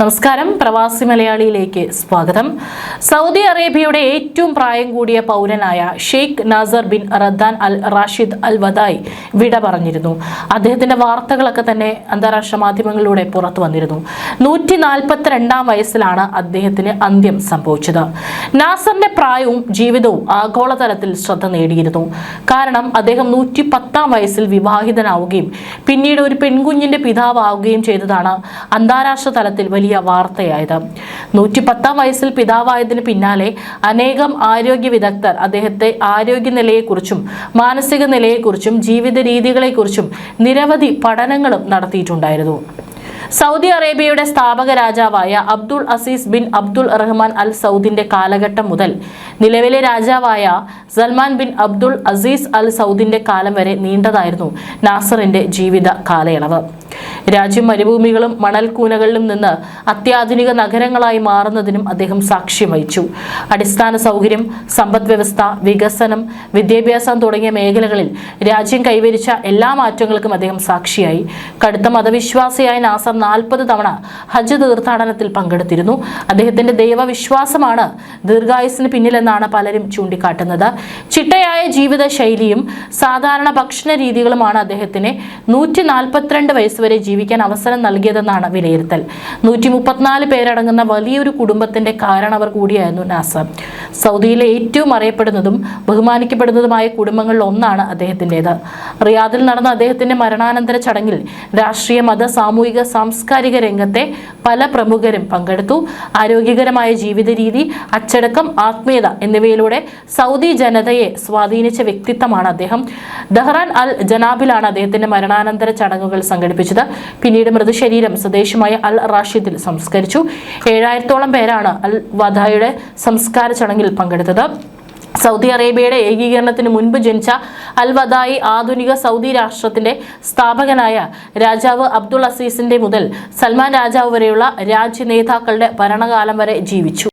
നമസ്കാരം. പ്രവാസി മലയാളിയിലേക്ക് സ്വാഗതം. സൗദി അറേബ്യയുടെ ഏറ്റവും പ്രായം കൂടിയ പൗരനായ Sheikh Nasser bin Raddan Al Rashid Al Wadaei വിട പറഞ്ഞിരുന്നു. അദ്ദേഹത്തിന്റെ വാർത്തകളൊക്കെ തന്നെ അന്താരാഷ്ട്ര മാധ്യമങ്ങളിലൂടെ പുറത്തു വന്നിരുന്നു. നൂറ്റി നാൽപ്പത്തിരണ്ടാം വയസ്സിലാണ് അദ്ദേഹത്തിന് അന്ത്യം സംഭവിച്ചത്. നാസറിന്റെ പ്രായവും ജീവിതവും ആഗോളതലത്തിൽ ശ്രദ്ധ നേടിയിരുന്നു. കാരണം അദ്ദേഹം നൂറ്റി പത്താം വയസ്സിൽ വിവാഹിതനാവുകയും പിന്നീട് ഒരു പെൺകുഞ്ഞിന്റെ പിതാവാവുകയും ചെയ്തതാണ് അന്താരാഷ്ട്ര തലത്തിൽ വലിയ വാർത്തയായത്. നൂറ്റി പത്താം വയസ്സിൽ പിതാവായതിന് പിന്നാലെ അനേകം ആരോഗ്യ വിദഗ്ധർ അദ്ദേഹത്തെ ആരോഗ്യനിലയെക്കുറിച്ചും മാനസിക നിലയെക്കുറിച്ചും ജീവിത രീതികളെക്കുറിച്ചും നിരവധി പഠനങ്ങളും നടത്തിയിട്ടുണ്ടായിരുന്നു. സൗദി അറേബ്യയുടെ സ്ഥാപക രാജാവായ Abdul Aziz bin Abdul Rahman Al സൗദിന്റെ കാലഘട്ടം മുതൽ നിലവിലെ രാജാവായ Salman bin Abdul Aziz Al സൗദിന്റെ കാലം വരെ നീണ്ടതായിരുന്നു നാസറിന്റെ ജീവിത കാലയളവ്. രാജ്യം മരുഭൂമികളും മണൽക്കൂനകളിലും നിന്ന് അത്യാധുനിക നഗരങ്ങളായി മാറുന്നതിനും അദ്ദേഹം സാക്ഷ്യം വഹിച്ചു. അടിസ്ഥാന സൗകര്യം സമ്പദ് വ്യവസ്ഥ വികസനം വിദ്യാഭ്യാസം തുടങ്ങിയ മേഖലകളിൽ രാജ്യം കൈവരിച്ച എല്ലാ മാറ്റങ്ങൾക്കും അദ്ദേഹം സാക്ഷിയായി. കടുത്ത മതവിശ്വാസിയായ നാസർ നാൽപ്പത് തവണ ഹജ്ജ് തീർത്ഥാടനത്തിൽ പങ്കെടുത്തിരുന്നു. അദ്ദേഹത്തിന്റെ ദൈവവിശ്വാസമാണ് ദീർഘായുസിന് പിന്നിലെന്നാണ് പലരും ചൂണ്ടിക്കാട്ടുന്നത്. ചിട്ടയായ ജീവിത ശൈലിയും സാധാരണ ഭക്ഷണ രീതികളുമാണ് അദ്ദേഹത്തിന് നൂറ്റി നാൽപ്പത്തിരണ്ട് വയസ്സ് വരെ ജീവിക്കാൻ അവസരം നൽകിയതെന്നാണ് വിലയിരുത്തൽ. നൂറ്റി മുപ്പത്തിനാല് പേരടങ്ങുന്ന വലിയൊരു കുടുംബത്തിന്റെ കാരണവർ കൂടിയായിരുന്നു നാസർ. സൗദിയിലെ ഏറ്റവും അറിയപ്പെടുന്നതും ബഹുമാനിക്കപ്പെടുന്നതുമായ കുടുംബങ്ങളിൽ ഒന്നാണ് അദ്ദേഹത്തിന്റെത്. റിയാദിൽ നടന്ന അദ്ദേഹത്തിന്റെ മരണാനന്തര ചടങ്ങിൽ രാഷ്ട്രീയ മത സാമൂഹിക സാംസ്കാരിക രംഗത്തെ പല പ്രമുഖരും പങ്കെടുത്തു. ആരോഗ്യകരമായ ജീവിത രീതി അച്ചടക്കം ആത്മീയത എന്നിവയിലൂടെ സൗദി ജനതയെ സ്വാധീനിച്ച വ്യക്തിത്വമാണ് അദ്ദേഹം. ദഹ്റാൻ അൽ ജനാബിലാണ് അദ്ദേഹത്തിന്റെ മരണാനന്തര ചടങ്ങുകൾ സംഘടിപ്പിച്ചത്. പിന്നീട് മൃതശരീരം സ്വദേശമായ അൽ റാഷിദിൽ സംസ്കരിച്ചു. ഏഴായിരത്തോളം പേരാണ് അൽ വധായുടെ സംസ്കാര ചടങ്ങിൽ പങ്കെടുത്തത്. സൗദി അറേബ്യയുടെ ഏകീകരണത്തിന് മുൻപ് ജനിച്ച അൽ വദായി ആധുനിക സൗദി രാഷ്ട്രത്തിന്റെ സ്ഥാപകനായ രാജാവ് അബ്ദുൾ അസീസിന്റെ മുതൽ സൽമാൻ രാജാവ് വരെയുള്ള രാജ്യ നേതാക്കളുടെ ഭരണകാലം വരെ ജീവിച്ചു.